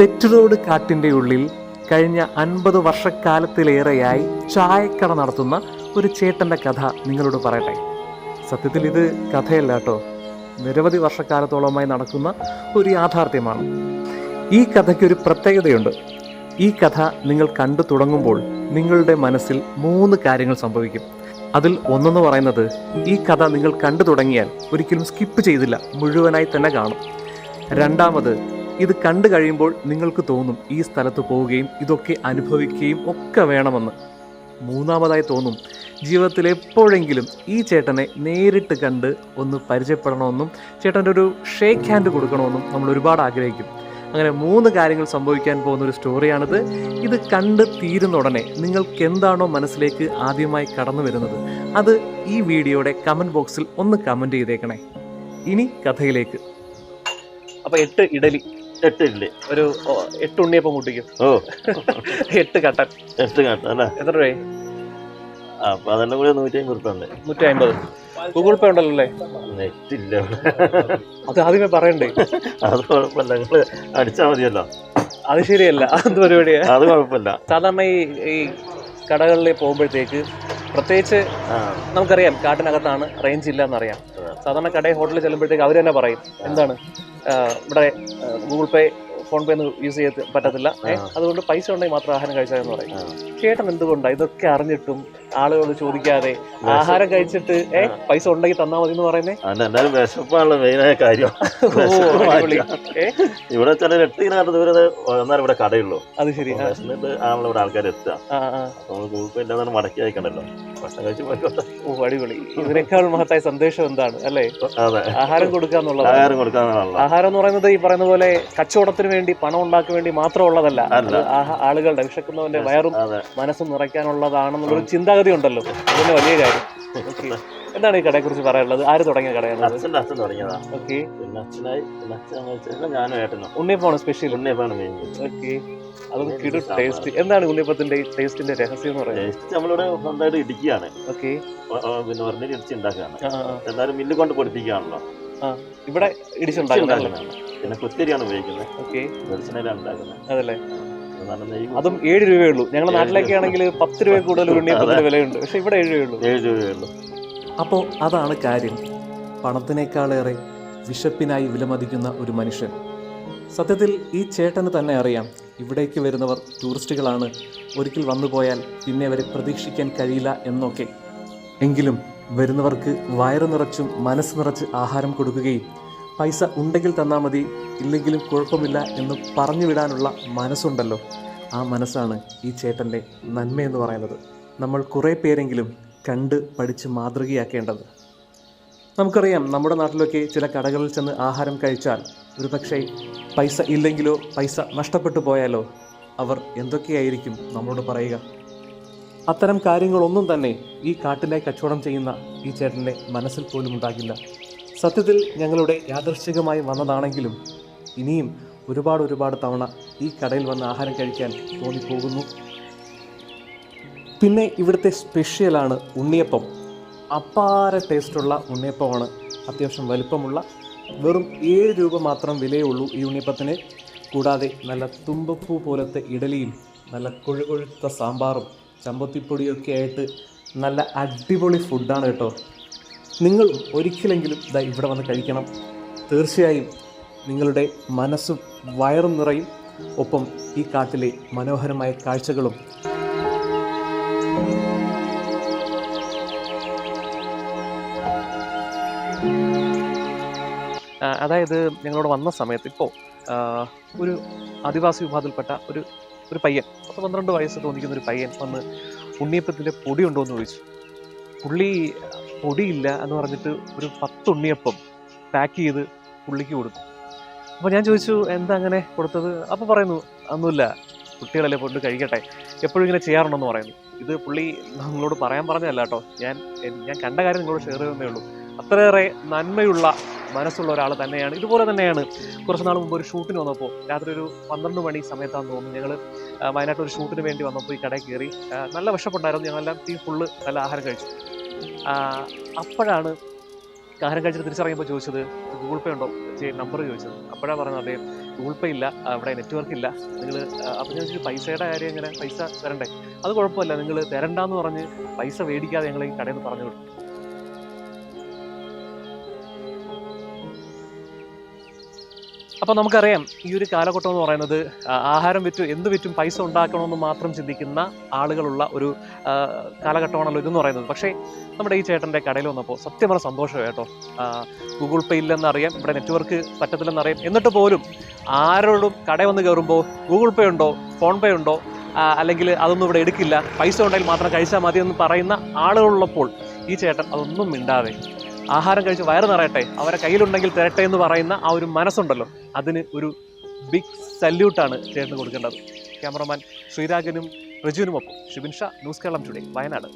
തെറ്റുറോഡ് കാട്ടിന്റെ ഉള്ളിൽ കഴിഞ്ഞ അൻപത് വർഷക്കാലത്തിലേറെയായി ചായക്കട നടത്തുന്ന ഒരു ചേട്ടന്റെ കഥ നിങ്ങളോട് പറയട്ടെ. സത്യത്തിൽ ഇത് കഥയല്ല കേട്ടോ. നിരവധി വർഷക്കാലത്തോളമായി നടക്കുന്ന ഒരു യാഥാർത്ഥ്യമാണ്. ഈ കഥയ്ക്ക് ഒരു പ്രത്യേകതയുണ്ട്. ഈ കഥ നിങ്ങൾ കണ്ടു തുടങ്ങുമ്പോൾ നിങ്ങളുടെ മനസ്സിൽ മൂന്ന് കാര്യങ്ങൾ സംഭവിക്കും. അതിൽ ഒന്നെന്ന് പറയുന്നത് ഈ കഥ നിങ്ങൾ കണ്ടു തുടങ്ങിയാൽ ഒരിക്കലും സ്കിപ്പ് ചെയ്തില്ല. മുഴുവനായി തന്നെ കാണും. രണ്ടാമത് ഇത് കണ്ടു കഴിയുമ്പോൾ നിങ്ങൾക്ക് തോന്നും ഈ സ്ഥലത്ത് പോവുകയും ഇതൊക്കെ അനുഭവിക്കുകയും ഒക്കെ വേണമെന്ന്. മൂന്നാമതായി തോന്നും ജീവിതത്തിൽ എപ്പോഴെങ്കിലും ഈ ചേട്ടനെ നേരിട്ട് കണ്ട് ഒന്ന് പരിചയപ്പെടണമെന്നും ചേട്ടന്റെ ഒരു ഷേക്ക് ഹാൻഡ് കൊടുക്കണമെന്നും നമ്മൾ ഒരുപാട് ആഗ്രഹിക്കും. അങ്ങനെ മൂന്ന് കാര്യങ്ങൾ സംഭവിക്കാൻ പോകുന്ന ഒരു സ്റ്റോറിയാണിത് ഇത് കണ്ട് തീരുന്ന ഉടനെ നിങ്ങൾക്ക് എന്താണോ മനസ്സിലേക്ക് ആദ്യമായി കടന്നു വരുന്നത് അത് ഈ വീഡിയോയുടെ കമന്റ് ബോക്സിൽ ഒന്ന് കമന്റ് ചെയ്തേക്കണേ. ഇനി കഥയിലേക്ക്. അപ്പോൾ എട്ട് ഇഡലി. എട്ടില്ലേ? ഒരു എട്ട് ഉണ്ണിയപ്പം കൂട്ടിക്കും. ഓ. എട്ട് കട്ടൻ. എട്ട് കട്ടൻ അല്ലേ? എത്ര രൂപ അപ്പൊ അതെല്ലാം കൂടി നൂറ്റി അമ്പത് നൂറ്റി അമ്പത് ഗൂഗിൾ പേ ഉണ്ടല്ലോ അല്ലേ? നെറ്റില്ല. അത് ആദ്യമേ പറയണ്ടേ? അത് കുഴപ്പമില്ല. നിങ്ങൾ അടിച്ചാൽ മതിയല്ലോ. അത് ശരിയല്ല. അത് പരിപാടിയാ. അത് കുഴപ്പമില്ല. സാധാരണ ഈ ഈ കടകളിൽ പോകുമ്പോഴത്തേക്ക് പ്രത്യേകിച്ച് നമുക്കറിയാം കാട്ടിനകത്താണ് റേഞ്ച് ഇല്ല എന്നറിയാം സാധാരണ കടയിൽ ഹോട്ടലിൽ ചെല്ലുമ്പോഴത്തേക്ക് അവർ തന്നെ പറയും. എന്താണ്? ഇവിടെ ഗൂഗിൾ പേ ഫോൺ പേ ഒന്നും യൂസ് ചെയ്യാൻ പറ്റത്തില്ല. അതുകൊണ്ട് പൈസ ഉണ്ടെങ്കിൽ മാത്രം ആഹാരം കഴിച്ചാൽ എന്ന് പറയും. ചേട്ടൻ എന്തുകൊണ്ടാണ് ഇതൊക്കെ അറിഞ്ഞിട്ടും ആളുകളോട് ചോദിക്കാതെ ആഹാരം കഴിച്ചിട്ട് ഏ പൈസ ഉണ്ടെങ്കിൽ തന്നാ മതി എന്ന് പറയുന്നേ എന്തായാലും വിശപ്പാണല്ലോ മെയിനായ കാര്യം. ഇവിടെ ചില എട്ടിനകത്ത് ദൂരെ എന്നാലും ഇവിടെ കടയുള്ളൂ. അത് ശരി. വിശന്നിട്ട് ആണല്ലോ ഇവിടെ ആൾക്കാർ എത്തുക. നമ്മൾ ഗൂഗിൾ പേ ഇല്ലാതെ മടക്കി അയക്കണ്ടല്ലോ. ഭക്ഷണം കഴിച്ച് ഓ അടിപൊളി. ഇതിനേക്കാൾ മഹത്തായ സന്ദേശം എന്താണ് അല്ലേ? ആഹാരം കൊടുക്കുക എന്നുള്ളത് ആഹാരം കൊടുക്കുക ആഹാരം എന്ന് പറയുന്നത് ഈ പറയുന്ന പോലെ കച്ചവടത്തിന് വേണ്ടി പണം ഉണ്ടാക്കാൻ വേണ്ടി മാത്രമുള്ളതല്ല. ആളുകളുടെ വിശക്കുന്നവന്റെ വയറും മനസ്സും നിറയ്ക്കാനുള്ളതാണെന്നുള്ളൊരു ചിന്താഗതി ഉണ്ടല്ലോ. അതിന് വലിയ കാര്യം. ഓക്കെ എന്താണ് ഈ കടയെ കുറിച്ച് പറയാനുള്ളത്? ആര് തുടങ്ങിയ കടയാണ് അച്ഛന്റെ അച്ഛൻ തുടങ്ങിയതാ. ഓക്കെ പിന്നെ അച്ഛനായി പിന്നെ അച്ഛൻ ഞാനും ഏട്ടനും. ഉണ്ണിയപ്പമാണ് സ്പെഷ്യൽ ഉണ്ണിയപ്പാണ് മെയിൻ ഓക്കെ അതൊന്ന് കിടു ടേസ്റ്റ് എന്താണ് ഉണ്ണിയപ്പത്തിന്റെ ടേസ്റ്റിന്റെ രഹസ്യം എന്ന് പറയുന്നത്? ടേസ്റ്റ് നമ്മളിവിടെ സ്വന്തമായിട്ട് ഇടിക്കുകയാണ്. ഓക്കെ പിന്നെ ഒരെണ്ണം ഇടിച്ച് ഉണ്ടാക്കുകയാണ്. എന്നാലും മില്ല് കൊണ്ട് പൊടിപ്പിക്കുകയാണല്ലോ. ഇവിടെ ഇടിച്ചുണ്ടാക്കുന്നല്ലേ ഉണ്ടാക്കുന്നതാണ് പിന്നെ കുത്തിരിയാണ് ഉപയോഗിക്കുന്നത്. ഓക്കെ വെളിച്ചെണ്ണയിലാണ് ഉണ്ടാക്കുന്നത്. അതല്ലേ? അതും ഏഴ് രൂപയേ ഉള്ളൂ. ഞങ്ങളുടെ നാട്ടിലൊക്കെ ആണെങ്കിൽ പത്ത് രൂപ കൂടുതൽ ഉണ്ണിയപ്പത്തിന് വിലയുണ്ട്. പക്ഷെ ഇവിടെ ഏഴ് രൂപയേ ഉള്ളൂ. ഏഴ് രൂപയുള്ളൂ അപ്പോൾ അതാണ് കാര്യം. പണത്തിനേക്കാളേറെ വിശപ്പിനായി വിലമതിക്കുന്ന ഒരു മനുഷ്യൻ. സത്യത്തിൽ ഈ ചേട്ടന് തന്നെ അറിയാം ഇവിടേക്ക് വരുന്നവർ ടൂറിസ്റ്റുകളാണ്. ഒരിക്കൽ വന്നു പോയാൽ പിന്നെ അവരെ പ്രതീക്ഷിക്കാൻ കഴിയില്ല എന്നൊക്കെ. എങ്കിലും വരുന്നവർക്ക് വയറു നിറച്ചും മനസ്സ് നിറച്ച് ആഹാരം കൊടുക്കുകയും പൈസ ഉണ്ടെങ്കിൽ തന്നാൽ മതി ഇല്ലെങ്കിലും കുഴപ്പമില്ല എന്ന് പറഞ്ഞു വിടാനുള്ള മനസ്സുണ്ടല്ലോ. ആ മനസ്സാണ് ഈ ചേട്ടന്റെ നന്മയെന്ന് പറയുന്നത്. നമ്മൾ കുറേ പേരെങ്കിലും കണ്ട് പഠിച്ച് മാതൃകയാക്കേണ്ടത്. നമുക്കറിയാം നമ്മുടെ നാട്ടിലൊക്കെ ചില കടകളിൽ ചെന്ന് ആഹാരം കഴിച്ചാൽ ഒരു പക്ഷേ പൈസ ഇല്ലെങ്കിലോ പൈസ നഷ്ടപ്പെട്ടു പോയാലോ അവർ എന്തൊക്കെയായിരിക്കും നമ്മളോട് പറയുക? അത്തരം കാര്യങ്ങളൊന്നും തന്നെ ഈ കാട്ടിലെ കച്ചവടം ചെയ്യുന്ന ഈ ചേട്ടന്റെ മനസ്സിൽ പോലും ഉണ്ടാകില്ല. സത്യത്തിൽ ഞങ്ങളുടെ യാദൃശ്ചികമായി വന്നതാണെങ്കിലും ഇനിയും ഒരുപാട് ഒരുപാട് തവണ ഈ കടയിൽ വന്ന് ആഹാരം കഴിക്കാൻ തോന്നിപ്പോകുന്നു. പിന്നെ ഇവിടുത്തെ സ്പെഷ്യലാണ് ഉണ്ണിയപ്പം. അപ്പാര ടേസ്റ്റുള്ള ഉണ്ണിയപ്പമാണ് അത്യാവശ്യം വലുപ്പമുള്ള വെറും ഏഴ് രൂപ മാത്രം വിലയേ ഉള്ളൂ ഈ ഉണ്ണിയപ്പത്തിന്. കൂടാതെ നല്ല തുമ്പപ്പൂ പോലത്തെ ഇഡലിയും നല്ല കൊഴുകൊഴുത്ത സാമ്പാറും ചമ്പത്തിപ്പൊടിയൊക്കെ ആയിട്ട് നല്ല അടിപൊളി ഫുഡാണ് കേട്ടോ. നിങ്ങൾ ഒരിക്കലെങ്കിലും ഇതാ ഇവിടെ വന്ന് കഴിക്കണം. തീർച്ചയായും നിങ്ങളുടെ മനസ്സും വയറും നിറയും. ഒപ്പം ഈ കാട്ടിലെ മനോഹരമായ കാഴ്ചകളും. അതായത് ഞങ്ങളോട് വന്ന സമയത്ത് ഇപ്പോൾ ഒരു ആദിവാസി വിഭാഗത്തിൽപ്പെട്ട ഒരു ഒരു പയ്യൻ പത്ത് പന്ത്രണ്ട് വയസ്സ് തോന്നിക്കുന്ന ഒരു പയ്യൻ വന്ന് ഉണ്ണിയപ്പത്തിന്റെ പൊടി എന്ന് ചോദിച്ചു. പുള്ളി പൊടിയില്ല എന്ന് പറഞ്ഞിട്ട് ഒരു പത്തുണ്ണിയപ്പം പാക്ക് ചെയ്ത് പുള്ളിക്ക് കൊടുത്തു. അപ്പോൾ ഞാൻ ചോദിച്ചു എന്താ അങ്ങനെ കൊടുത്തത്? അപ്പോൾ പറയുന്നു ഒന്നുമില്ല കുട്ടികളല്ലേ കൊണ്ട് കഴിക്കട്ടെ. എപ്പോഴും ഇങ്ങനെ ചെയ്യാറുണ്ടെന്ന് പറയുന്നു. ഇത് പുള്ളി നിങ്ങളോട് പറയാൻ പറഞ്ഞതല്ല കേട്ടോ. ഞാൻ ഞാൻ കണ്ട കാര്യം നിങ്ങളോട് ഷെയർ ചെയ്യുന്നേ ഉള്ളൂ. അത്രയേറെ നന്മയുള്ള മനസ്സുള്ള ഒരാൾ തന്നെയാണ്. ഇതുപോലെ തന്നെയാണ് കുറച്ച് നാൾ മുമ്പ് ഒരു ഷൂട്ടിന് വന്നപ്പോൾ രാത്രി ഒരു പന്ത്രണ്ട് മണി സമയത്താണെന്ന് തോന്നുന്നു ഞങ്ങൾ വയനാട്ടിൽ ഒരു ഷൂട്ടിന് വേണ്ടി വന്നപ്പോൾ ഈ കടയിൽ കയറി നല്ല വിഷപ്പുണ്ടായിരുന്നു ഞങ്ങളെല്ലാം ടീം ഫുള്ള് നല്ല ആഹാരം കഴിച്ചു. അപ്പോഴാണ് ആഹാരം കഴിച്ചിട്ട് തിരിച്ചറിയുമ്പോൾ ചോദിച്ചത് ഗൂഗിൾ പേ ഉണ്ടോ? നമ്പർ ചോദിച്ചത്. അപ്പോഴാണ് പറഞ്ഞത് അദ്ദേഹം ഗൂഗിൾ പേ ഇല്ല അവിടെ നെറ്റ്വർക്ക് ഇല്ല. നിങ്ങൾ അപ്പം ഞാൻ ചോദിച്ചു പൈസയുടെ കാര്യം ഇങ്ങനെ പൈസ തരണ്ടേ? അത് കുഴപ്പമില്ല നിങ്ങൾ തരണ്ടെന്ന് പറഞ്ഞ് പൈസ മേടിക്കാതെ ഞങ്ങൾ ഈ കടയിൽ നിന്ന് പറഞ്ഞു വിട്ടു. അപ്പോൾ നമുക്കറിയാം ഈ ഒരു കാലഘട്ടം എന്ന് പറയുന്നത് ആഹാരം വിറ്റും എന്ത് വിറ്റും പൈസ ഉണ്ടാക്കണമെന്ന് മാത്രം ചിന്തിക്കുന്ന ആളുകളുള്ള ഒരു കാലഘട്ടമാണല്ലോ ഇതെന്ന് പറയുന്നത്. പക്ഷേ നമ്മുടെ ഈ ചേട്ടന്റെ കടയിൽ വന്നപ്പോൾ സത്യം പറഞ്ഞ സന്തോഷമായി കേട്ടോ. ഗൂഗിൾ പേ ഇല്ലെന്നറിയാം ഇവിടെ നെറ്റ്വർക്ക് പറ്റത്തില്ലെന്നറിയാം എന്നിട്ട് പോലും ആരോടും കടയിൽ വന്ന് കയറുമ്പോൾ ഗൂഗിൾ പേ ഉണ്ടോ ഫോൺ പേ ഉണ്ടോ അല്ലെങ്കിൽ അതൊന്നും ഇവിടെ എടുക്കില്ല പൈസ ഉണ്ടെങ്കിൽ മാത്രം കഴിച്ചാൽ മതി എന്ന് പറയുന്ന ആളുകളുള്ളപ്പോൾ ഈ ചേട്ടൻ അതൊന്നും മിണ്ടാതെ ആഹാരം കഴിച്ച് വയറ് നിറയട്ടെ. അവരെ കയ്യിലുണ്ടെങ്കിൽ തരട്ടെ എന്ന് പറയുന്ന ആ ഒരു മനസ്സുണ്ടല്ലോ. അതിന് ഒരു ബിഗ് സല്യൂട്ടാണ് ചേട്ടന് കൊടുക്കേണ്ടത്. ക്യാമറമാൻ ശ്രീരാഗനും റിജുവിനുമൊപ്പം ഷിബിൻ ന്യൂസ് കേരളം ടുഡേ വയനാട്.